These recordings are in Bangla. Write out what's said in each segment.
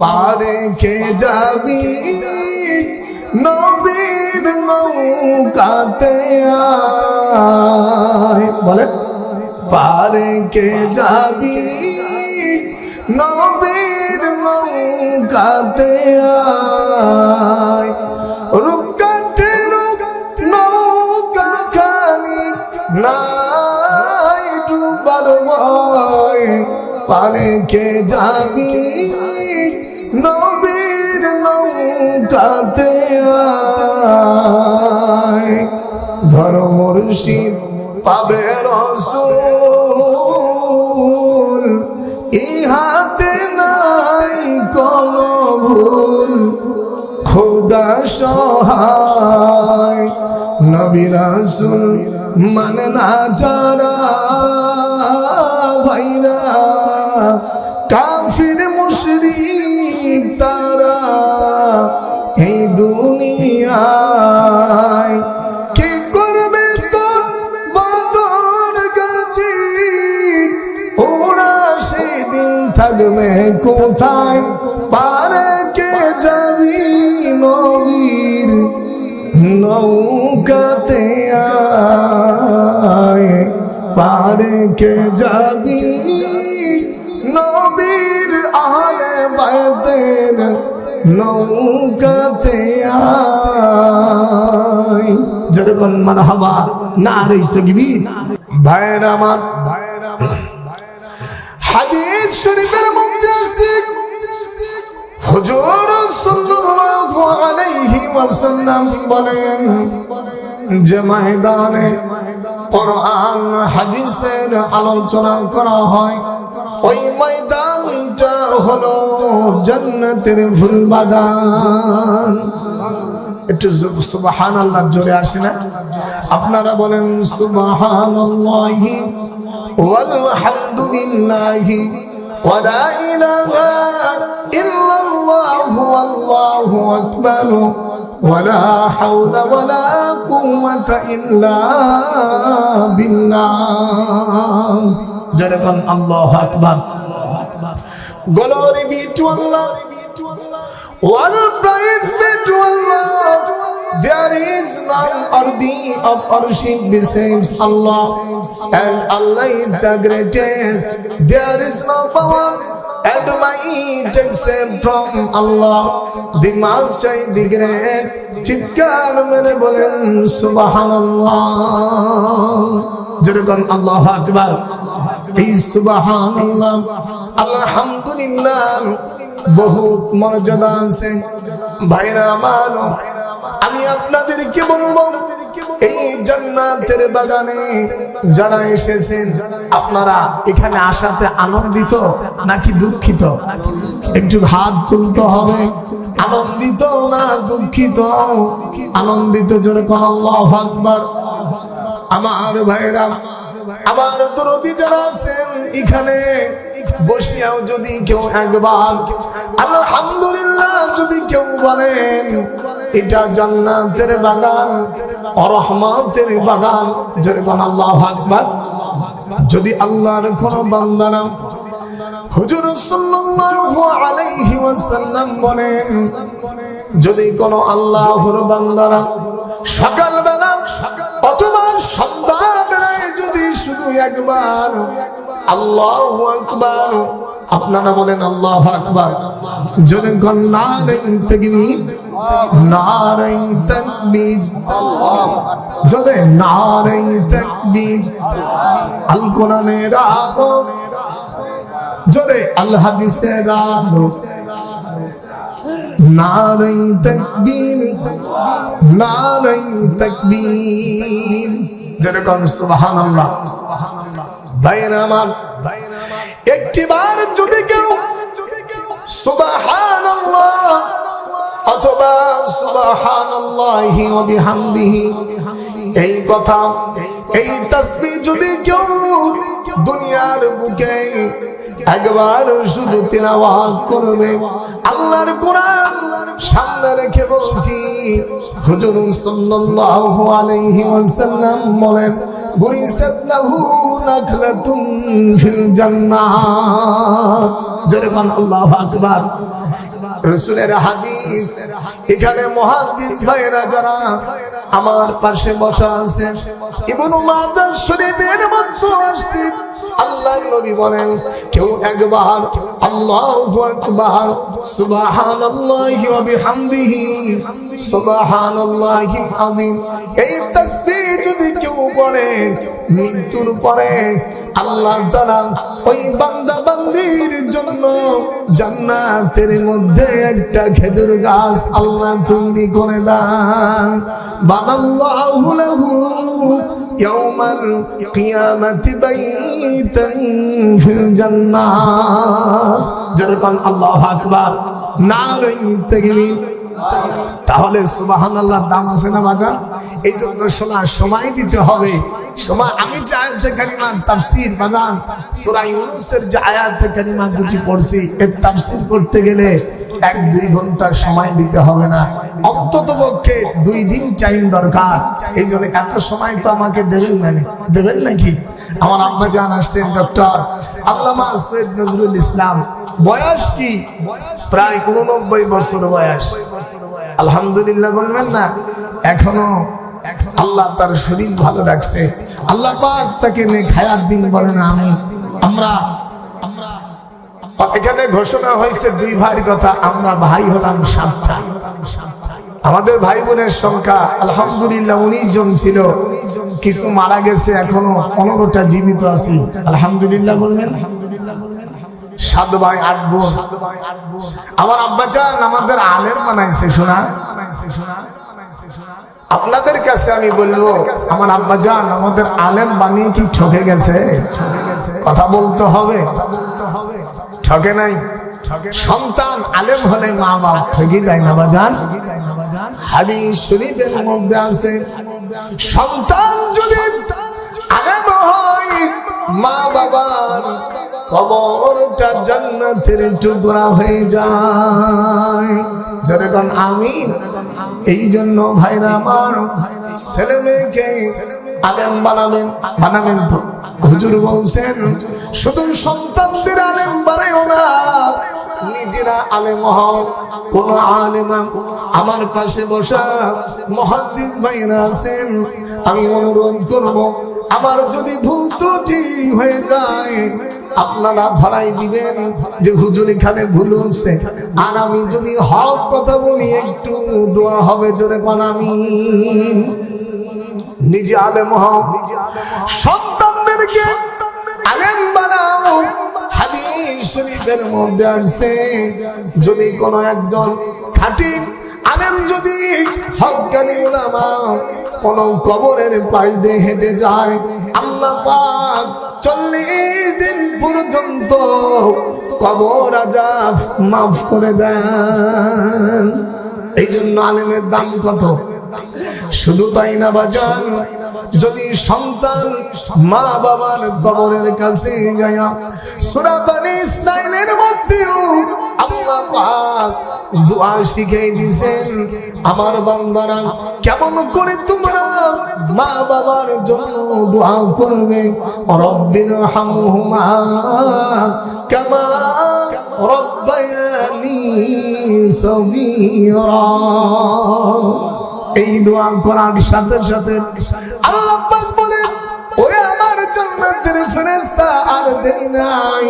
পারে কে যাবি? নবীর নৌকাতে বলে পারে কে যাবি? নবীর নৌকাতে আয়। রূপকাঠে রূপ নৌকা খানি নাই ডুবার পারে কে যাবি? নবীর নৌকাতে আয় ধর মুর্শিদ পাবে রসুল। ইহাতে নাই কোন ভুল খোদা সহায়। নবী রাসুল মানে না যারা ভাইরা কোথায় পারে কে যাবি নবীর নৌকাতে আয়। পারে কে যাবি নবীর আলে বাইতের নৌকাতে আয়। যেরকম মারহাবা না রে আমার, ভাইয়ের আমার। হাদিস শরীফের মধ্যে আছে হুজুর সাল্লাল্লাহু আলাইহি ওয়াসাল্লাম বলেন, যে ময়দানে কোরআন, হাদিসের আলোচনা করা হয়, ওই ময়দানটা হলো জান্নাতের ফুল বাগান একটু সুবাহান আল্লাহ জোরে আসে না? আপনারা বলেন والحمد لله ولا إله إلا الله والله أكبر ولا حول ولا قوة إلا بالله جربا الله أكبر glory be to Allah all praise be to Allah there is none worthy of worship besides Allah And Allah is the greatest There is no power and might except from Allah The Master, the Great চিৎকার মেরে বলেন সুবহানাল্লাহ যেরকম আল্লাহ আকবার এই সুবহানাল্লাহ আলহামদুলিল্লাহ বহুত মর্যাদা আছে ভাইরা আমার আমি আপনাদেরকে বলব, এই জান্নাতের বাগানে যারা এসেছেন আপনারা এখানে আসাতে আনন্দিত নাকি দুঃখিত? একটু হাত তুলতে হবে। আনন্দিত না দুঃখিত? আনন্দিত জোরে কোন আল্লাহ আকবার। আমার ভাইরা আমার দরদি যারা আছেন এখানে, বসিয়াও যদি কেউ একবার, আলহামদুলিল্লাহ যদি কেউ বলেন এটা জান্নাতের বাগান, অরহমতের বাগান। যেরকম আল্লাহ আকবার। যদি আল্লাহর কোন বান্দারা হুজুর সাল্লাল্লাহু আলাইহি ওয়াসাল্লাম বলেন, যদি কোন আল্লাহর বান্দারা সকালবেলা অথবা সন্ধ্যাবেলায় যদি শুধু একবার আল্লাহু আকবার আপনারা বলেন আল্লাহ আকবার। জোরে হাদিসের আলো। নারাই আমার। বার যদি কেউ এই কথা, এই তাসবিহ যদি কেউ দুনিয়ার বুকে একবার শুধু তিলাওয়াত করবে আল্লাহর কোরআন সামনে রেখে বলছি হুজুর সাল্লাল্লাহু আলাইহি ওয়াসাল্লাম বলেন নাখলাতুন ফিল জোরে আল্লাহু আকবার। রসুলের হাদিস, এখানে মহাদিস ভাইরা যারা আমার পাশে বসা আছে ইবনু শরীফের মধ্যে আসছে। আল্লাহ নবী বলেন, কেউ একবার আল্লাহু এই যদি কেউ মৃত্যুর পরে আল্লাহ ওই বান্দা বান্দির জন্য জান্নাতের মধ্যে একটা খেজুর গাছ আল্লাহ তৈরি করে দেন। বানাল্লাহু লাহু يوم القيامة بيتا في الجنة যেরকম আল্লাহ আকবার নারাই তাকবীর তাহলে সুবাহান আল্লাহর দাম আছে না বাজার এই জন্য শোনা সময় দিতে হবে সময় আমি যে আয়াতে কারিমার তাফসীর বাজান সূরা ইউনূসের যে আয়াতে কারিমা দুটি পড়ছি, এর তাফসীর করতে গেলে এক দুই ঘণ্টা সময় দিতে হবে না। অন্তত পক্ষে দুই দিন টাইম দরকার। এই জন্য এত সময় তো আমাকে দেবেন না। দেবেন নাকি? আমার আব্বা জান আসছেন, ডক্টর আল্লামা সৈয়দ নজরুল ইসলাম। বয়স কি? প্রায় উননব্বই বছর বয়স। আলহামদুলিল্লাহ বলবেন না? এখনও আল্লাহ তার শরীর ভালো রাখছে। আল্লাহ পাক তাকে নে খায়ার দিন বলেন আমি আমরা আমরা এখানে ঘোষণা হয়েছে দুই ভাইয়ের কথা, আমরা ভাই হলাম সাতটা। আমাদের ভাই বোনের সংখ্যা, আলহামদুলিল্লাহ উনিশ জন ছিল। কিছু মারা গেছে, এখনও পনেরোটা জীবিত আছি। আলহামদুলিল্লাহ বলবেন সাত ভাই আট বোন। আমার আব্বা চান আমাদের আলেম বানাইছে, শোনা। আপনাদের কাছে আমি বলব, আমার আব্বা জান আমাদের আলেম বানিয়ে কি ঠকে গেছে? কথা বলতে হবে। ঠকে নাই? সন্তান আলেম হলে মা বাপ ঠকে যায় না বাজান আলেম হয়, মা হয়ে যায়। আমি এই জন্য ভাইরা আমার ছেলে মেয়েকে আলেম বানাবেন বানাবেন তো। হুজুর বলছেন, শুধু সন্তানদের আলেম বানাইও না, নিজেরা আলেম হও। কোন আলেমা আমার পাশে বসা মহাদ্দিস ভাইরা আছেন, আমি অনুরোধ করব, আমার যদি ভুল ত্রুটি হয়ে যায় আপনারা ধরাই দিবেন যে হুজুর এখানে ভুল হচ্ছে আর আমি যদি হক কথা বলি, একটু দোয়া হবে জোরে পান আমি নিজে আলেম হও। সন্তানদেরকে আলেম বানাও। হাদিস শরীফের মধ্যে আসছে, যদি কোনো একজন খাঁটি আলেম যদি হকানি উলামা কোন কবরের পাশ দিয়ে হেঁটে যায়, আল্লাহ পাক কবর আজাব মাফ করে দেন। এই জন্য আলেমের দাম কত? শুধু তাই না, বাজান? যদি সন্তান মা বাবার কবরের কাছে যায়, সুরা বানি ইসরাইলের মধ্যেও আল্লাহ পাক দোয়া শিখিয়ে দিয়েছেন, আমার বান্দারা, কেমন করে তোমরা মা বাবার জন্য দোয়া করবে? রব্বির হামহুমা কামা রব্বায়ানি সগীরা। এই দোয়া করার সাথে সাথে আল্লাহ পাক বলেন ওরে আমার জান্নাতের ফেরেশতা আর দেই নাই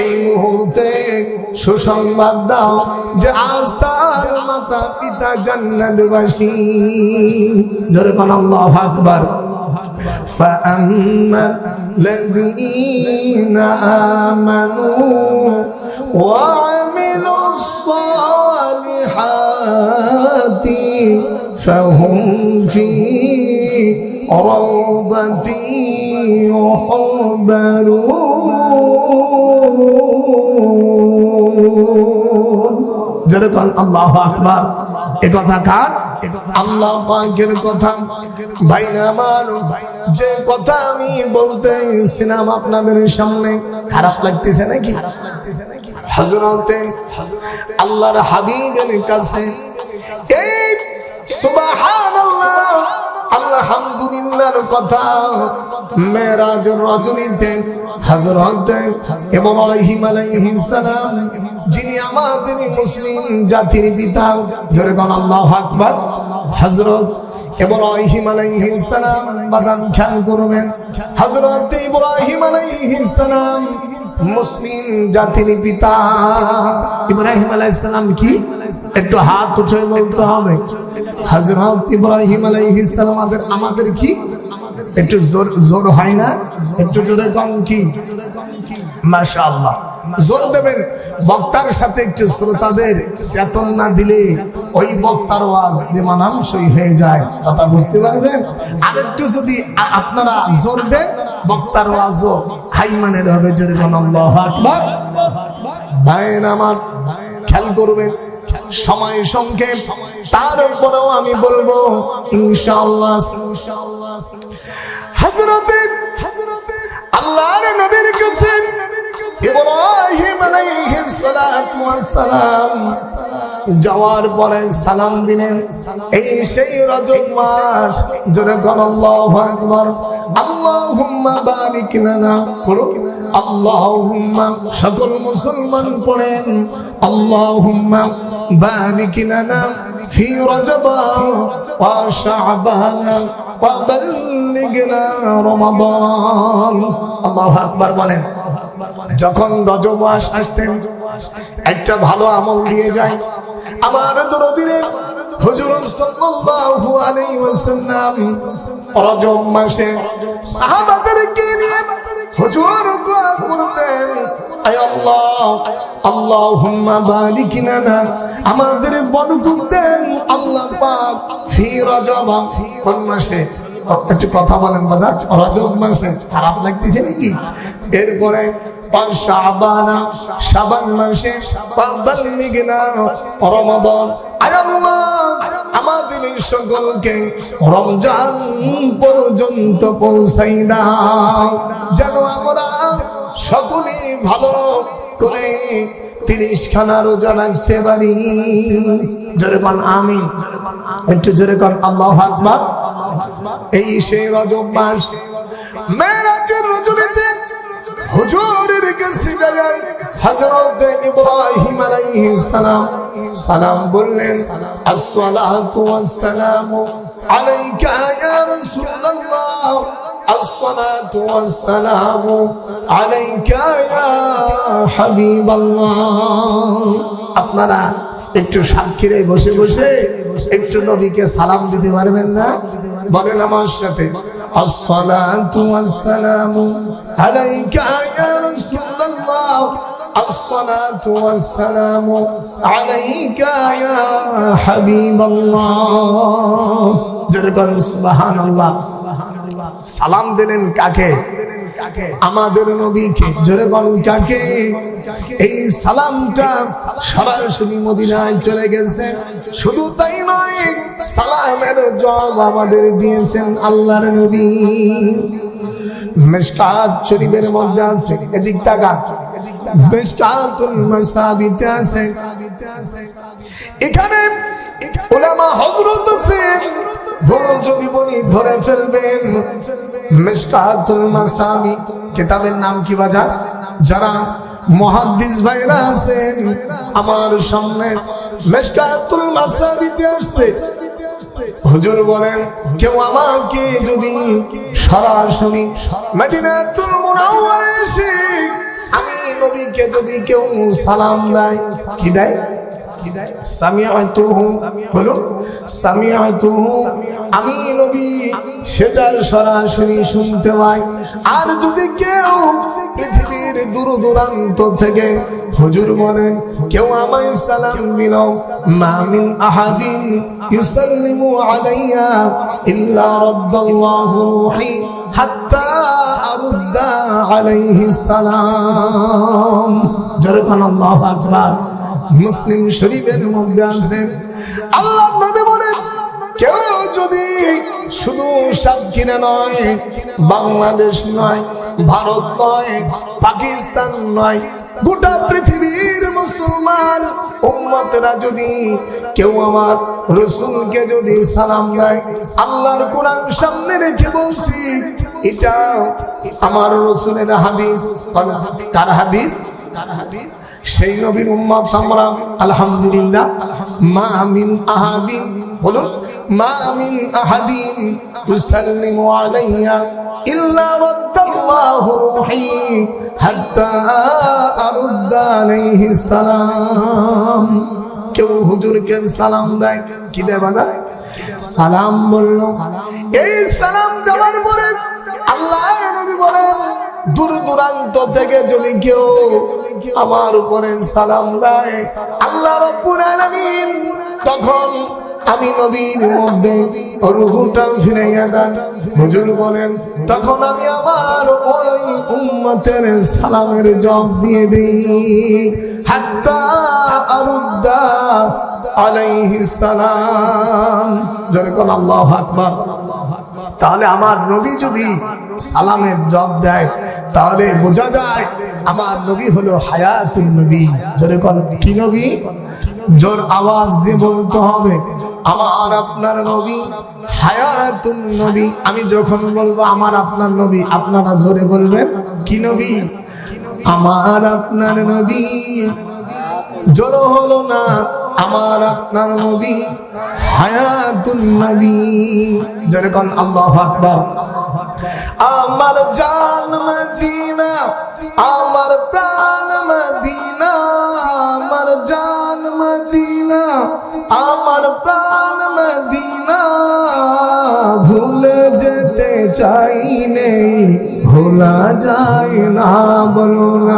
এই মুহূর্তে সুসংবাদ দাও যে আজ তার মাতা পিতা জান্নাতবাসী জোরে কোন আল্লাহু আকবার فأما الذين آمنوا وعملوا الصالحات فهم في روضة يحبرون যেরকম আল্লাহ আকবার এ কথা কার আল্লাহ পাকের কথা ভাই আমার যে কথা আমি বলতেছিলাম আপনাদের সামনে খারাপ লাগতেছে নাকি হজরতে আল্লাহর হাবিবের কাছে এই আলহামদুলিল্লাহর কথা। মেরাজের রজনীতে হযরত ইব্রাহিম আলাইহিস সালাম, যিনি আমাদের মুসলিম জাতির পিতা জোরে কোন আল্লাহু হযরত ইব্রাহিম আলাইহিস করবেন মুসলিম জাতির পিতা। সালাম কি? একটু হাত উঠে বলতে হবে। হযরত ইব্রাহিম আলাইহিস সালাম আমাদের আমাদের কি? একটু জোর জোর হয় না? একটু জোরে কম কি? মাশাআল্লাহ। জোর দেবেন। বক্তার সাথে একটু শ্রোতাদের চেতন না দিলে ওই বক্তার ওয়াজ মানানসই হয়ে যায়। কথা বুঝতে পারছেন? আর একটু যদি আপনারা জোর দেন, বক্তার ওয়াজও হাই মানের হবে, জোরে আল্লাহু আকবার। ভাইন আমার খেয়াল করবেন। সময় সংক্ষেপ। তারপরেও আমি বলব, ইনশাআল্লাহ। হযরতে হযরতে আল্লাহর নবীর কাছে ইব্রাহিম আলাইহিস সালাম যাওয়ার পরে সালাম দিলেন। এই সেই রজব মাস, জোরে কোন আল্লাহু আকবার। আল্লাহুম্মা বারিক লানা করুন আল্লাহুম্মা সকল মুসলমান পড়েন। আল্লাহুম্মা বারিক লানা ফি রজব ওয়া শাবান ওয়া বাল্লিগনা রমাদান। আল্লাহু আকবার বলেন। যখন রজব মাস আসতেন, একটা ভালো আমল দিয়ে যায়। আমার দরদিরে হুজুর সাল্লাল্লাহু আলাইহি ওয়াসাল্লাম রজব মাসে সাহাবাদেরকে নিয়ে হুজুর দোয়া করতেন। আয় আল্লাহ, আল্লাহুম্মা বারিক লানা, আমাদের বরকত দেন আল্লাহ পাক ফি রজব, কোন মাসে? একটু কথা বলেন বাজার, রজব মাসে খারাপ লাগতেছে নাকি? এরপরে আমাদের সকলকে রমজান পর্যন্ত পৌঁছাই দাও। যেন আমরা সকলে ভালো করে তিরিশ খানা রোজা রাখতে পারি। জোরে আমিন। একটু জোরে কন, আল্লাহ আকবার। এই সেই রজব মাস। মেরাজের রজনীতে যায় হযরত ইব্রাহিম আলাইহিস সালাম সালাম বললেন আসসালাতু ওয়াসসালামু আলাইকা ইয়া রাসূলুল্লাহ الصلاة والسلام عليك يا حبيب الله আপনারা একটু সাক্ষীরে বসে বসে একটু নবীকে সালাম দিতে পারবেন না বলেন আমার সাথে আসসালাতু ওয়াসসালামু আলাইকা ইয়া রাসূলুল্লাহ الصلاة والسلام عليك يا حبيب الله جربان سبحان الله সালাম দিলেন কাকে আমাদের নবীকে জোরে বলুন কাকে এই সালামটা সরাসরি মদিনায় চলে গেছে শুধু তাই নয় সালামের জবাব আমাদের দিয়েছেন আল্লাহর নবী মেশকাত শরীফের মধ্যে আছে এদিক টাকা আছে। এখানে ওলামা যদি বলি ধরে ফেলবেন। মিশকাতুল মাসাবি। কিতাবের নাম কি বাজার? যারা মুহাদ্দিস ভাইরা আছেন, আমার সামনে আসছে। হুজুর বলেন, কেউ আমাকে যদি সরাসরি মদিনাতুল মুনাওয়ারায় এসে আমি নবীকে যদি কেউ সালাম দেয়, কি দেয়? আমি নবী, সেটা সরাসরি শুনতে পাই। আর যদি কেউ পৃথিবীর দূর দূরান্ত থেকে হুজুর বলেন কেউ আমায় সালাম দিল মামিন আহাদিন ইউসাল্লিমু আলাইয়া ইল্লা রাদ্দাল্লাহু রূহি হাত্তা আরুদ্দা আলাইহি সালাম। আকবার। মুসলিম শরীফের মধ্যে আছে। আল্লাহ বলেন, কেউ যদি শুধু সাতক্ষীরা নয়, বাংলাদেশ নয়, ভারত নয়, পাকিস্তান নয়, গোটা পৃথিবীর মুসলমান উম্মতরা যদি কেউ আমার রসুলকে যদি সালাম দেয়, আল্লাহর কোরআন সামনে রেখে বলছি এটা আমার রসুলের হাদিস। কার হাদিস? সেই নবীর উম্মত আমরা, আলহামদুলিল্লাহ, মা মিন আহাদিন, বলুন, মা মিন আহাদিন তুসাল্লিমু আলাইয়া ইল্লা রাদ্দাল্লাহু রূহি হাত্তা আরুদ্দা আলাইহি সালাম। কেউ হুজুরকে সালাম দেয়, কি দেয় বাদা? সালাম বলল, এই সালাম দেওয়ার পরে আল্লাহর নবী বলেন, দূর দূরান্ত থেকে যদি কেউ আমার উপরে সালাম দেয়, আল্লাহ রব্বুল আলামিন, তখন আমি নবীর মধ্যে রুহুটা ফিরাইয়া দেন। হুজুর বলেন, তখন আমি আমার ওই উম্মতের সালামের জব দিয়ে দিই। হাত্তা আরুদ্দা আলাইহিস সালাম। যেরকম আল্লাহু আকবার। তাহলে আমার নবী যদি সালামের জব দেয়, তাহলে বোঝা যায় আমার নবী হলো হায়াতুল নবী। যেরকম কি নবী? জোর আওয়াজ দিয়ে বলতে হবে, আমার আপনার নবী হায়াতুন নবী। আমি যখন বলব আমার আপনার নবী, আপনারা জোরে বলবেন, কি নবী? আমার আপনার নবী। জোর হলো না, আমার আপনার নবী আমার জান মদিনা, আমার প্রাণ মদিনা, আমার জান মদিনা, আমার প্রাণ মদিনা। ভুলে যেতে চাই নেই, ভোলা যায় না, বলো না।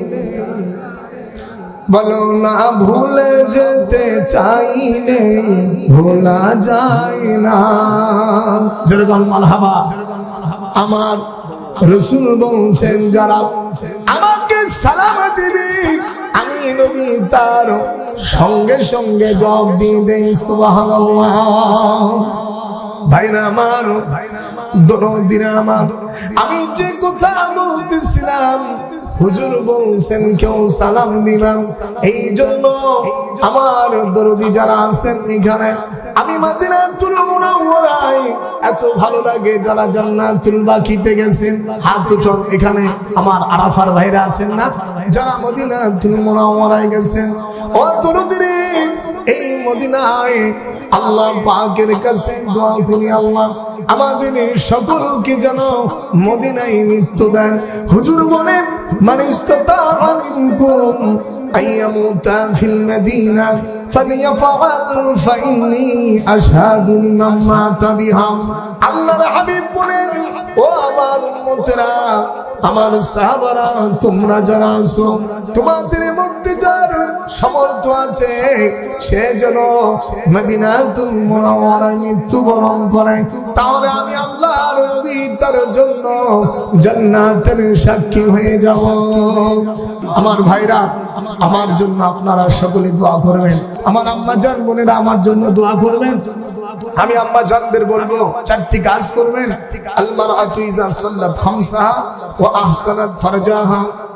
বলো না ভুলে যেতে চাইলে ভোলা যায় না। যেরকম মালহাবা আমার রসুল বলছেন, যারা আমাকে সালাম দিবি, আমি নবী তার সঙ্গে সঙ্গে জব দিয়ে দেই, সুবহানাল্লাহ। ভাইরা আমার, দরদিরা আমার, আমি যে কথা বলতেছিলাম হুজুর বলছেন, কেউ সালাম দিলাম এই জন্য আমার দরদি যারা আছেন এখানে, আমি মাদিনাতুল মুনাওয়ারায় এত ভালো লাগে যারা জান্নাতুল বাকিতে গেছেন। হাত উঠান এখানে, আমার আরাফার ভাইরা আছেন না? যারা মদিনাতুল মুনাওয়ারায় গেছেন, ও দরদিরে এই মদিনায় আল্লাহ পাকের কাছে দোয়া করি, আল্লাহ আমাদের সকলকে যেন মদিনায় মৃত্যু দেন। হুজুর বিহা। আল্লাহর হাবিব আমার সাহাবারা, তোমরা যারা আছো, তোমাদের মধ্যে যার সমর্থ আছে। সে যেন মদিনাতুল মুনাওয়ারায় মৃত্যুবরণ করে। তাহলে আমি আল্লাহর নবী তার জন্য জান্নাতের সাক্ষী হয়ে যাব। আমার ভাইরা, আমার জন্য আপনারা সকলে দোয়া করবেন। আমার আম্মা জান বোনেরা আমার জন্য দোয়া করবেন। আমি আম্মা জানদের বলব, চারটি কাজ করবেন। আলমার আতুইজা সাল্লাত খামসাহা ওয়া আহসানাত ফারজাহা।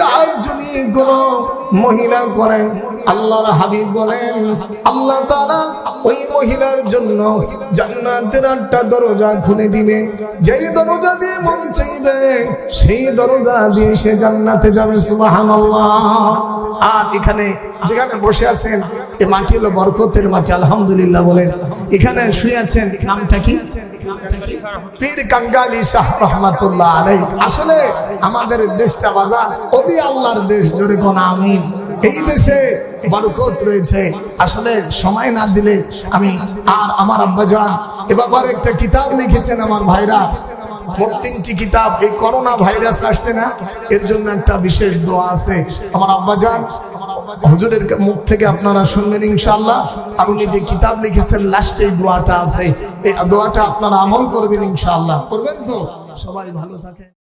কাজ যদি কোনো মহিলা করে আল্লাহর হাবিব বলেন, আল্লাহ তারা ওই মহিলার জন্য জান্নাতের আটটা দরজা খুলে দিবে। যেই দরজা দিয়ে মন চাইবে, সেই দরজা দিয়ে সে জান্নাতে যাবে সুবাহ আর এখানে যেখানে বসে আছেন এই মাটি হলো বরকতের মাটি, আলহামদুলিল্লাহ বলেন। এখানে শুয়ে আছেন, নামটা কি? সময় না দিলে আমি আর আমার এ একটা কিতাব লিখেছেন আমার ভাইরা। মোট তিনটি কিতাব, এই করোনা ভাইরাস আসছে না, এর জন্য একটা বিশেষ দোয়া আছে। আমার আব্বাজান হুজুরের মুখ থেকে আপনারা শুনবেন ইনশাল্লাহ আর উনি যে কিতাব লিখেছেন লাস্টে এই দোয়াটা আছে। এই দোয়াটা আপনারা আমল করবেন ইনশাল্লাহ করবেন তো? সবাই ভালো থাকে